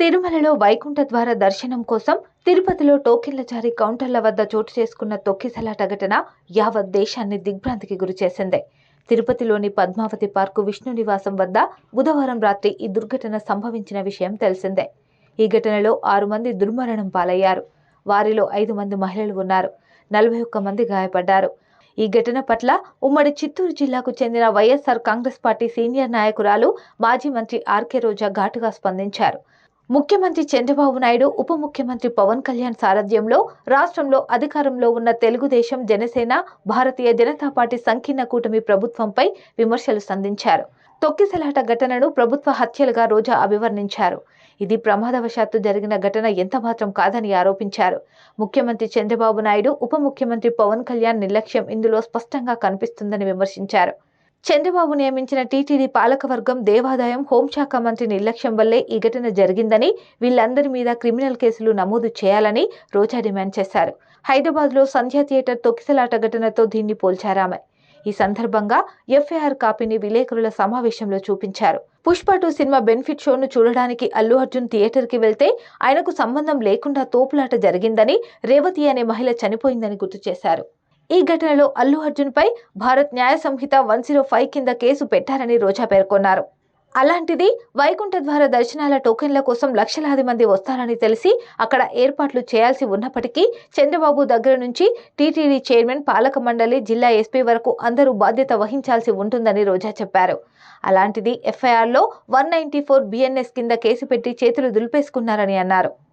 తిరుమలలో వైకుంఠ ద్వార దర్శనం కోసం తిరుపతిలో టోకెన్ల జారీ కౌంటర్ల వద్ద చోటు చేసుకున్న తొక్కిసలాట ఘటన యావత్ దేశాన్ని దిగ్భ్రాంతికి గురిచేసిందే తిరుపతిలోని పద్మావతి పార్కు విష్ణు నివాసం వద్ద బుధవారం రాత్రి ఈ దుర్ఘటన సంభవించిన విషయం తెలిసిందే. ఈ ఘటనలో ఆరు మంది దుర్మరణం పాలయ్యారు. వారిలో ఐదు మంది మహిళలు ఉన్నారు. నలభై ఒక్క మంది గాయపడ్డారు. ఈ ఘటన పట్ల ఉమ్మడి చిత్తూరు జిల్లాకు చెందిన వైఎస్ఆర్ కాంగ్రెస్ పార్టీ సీనియర్ నాయకురాలు మాజీ మంత్రి ఆర్కే రోజా ఘాటుగా స్పందించారు. ముఖ్యమంత్రి చంద్రబాబు నాయుడు ఉప ముఖ్యమంత్రి పవన్ కళ్యాణ్ సారథ్యంలో రాష్ట్రంలో అధికారంలో ఉన్న తెలుగుదేశం జనసేన భారతీయ జనతా పార్టీ సంకీర్ణ కూటమి ప్రభుత్వంపై విమర్శలు సంధించారు. తొక్కిసలాట ఘటనను ప్రభుత్వ హత్యలుగా రోజా అభివర్ణించారు. ఇది ప్రమాదవశాత్తు జరిగిన ఘటన ఎంతమాత్రం కాదని ఆరోపించారు. ముఖ్యమంత్రి చంద్రబాబు నాయుడు ఉప ముఖ్యమంత్రి పవన్ కళ్యాణ్ నిర్లక్ష్యం ఇందులో స్పష్టంగా కనిపిస్తుందని విమర్శించారు. చంద్రబాబు నియమించిన టీటీడీ పాలకవర్గం దేవాదాయం హోంశాఖ మంత్రి నిర్లక్ష్యం వల్లే ఈ ఘటన జరిగిందని వీళ్ళందరి మీద క్రిమినల్ కేసులు నమోదు చేయాలని రోజా డిమాండ్ చేశారు. హైదరాబాద్లో సంధ్యా థియేటర్ తొక్కిసలాట ఘటనతో దీన్ని పోల్చారామె ఈ సందర్భంగా ఎఫ్ఐఆర్ కాపీని విలేకరుల సమావేశంలో చూపించారు. పుష్ప టూ సినిమా బెనిఫిట్ షోను చూడడానికి అల్లు అర్జున్ థియేటర్కి వెళ్తే ఆయనకు సంబంధం లేకుండా తోపులాట జరిగిందని రేవతి అనే మహిళ చనిపోయిందని గుర్తు చేశారు. ఈ ఘటనలో అల్లు అర్జున్ పై Bharat Nyaya Sanhita one zero five కింద కేసు పెట్టారని రోజా పేర్కొన్నారు. అలాంటిది వైకుంఠ ద్వార దర్శనాల టోకెన్ల కోసం లక్షలాది మంది వస్తారని తెలిసి అక్కడ ఏర్పాట్లు చేయాల్సి ఉన్నప్పటికీ చంద్రబాబు దగ్గర నుంచి టీటీడీ చైర్మన్ పాలక మండలి జిల్లా ఎస్పీ వరకు అందరూ బాధ్యత వహించాల్సి ఉంటుందని రోజా చెప్పారు. అలాంటిది ఎఫ్ఐఆర్లో వన్ నైన్టీ ఫోర్ బిఎన్ఎస్ కింద కేసు పెట్టి చేతులు దులిపేసుకున్నారని అన్నారు.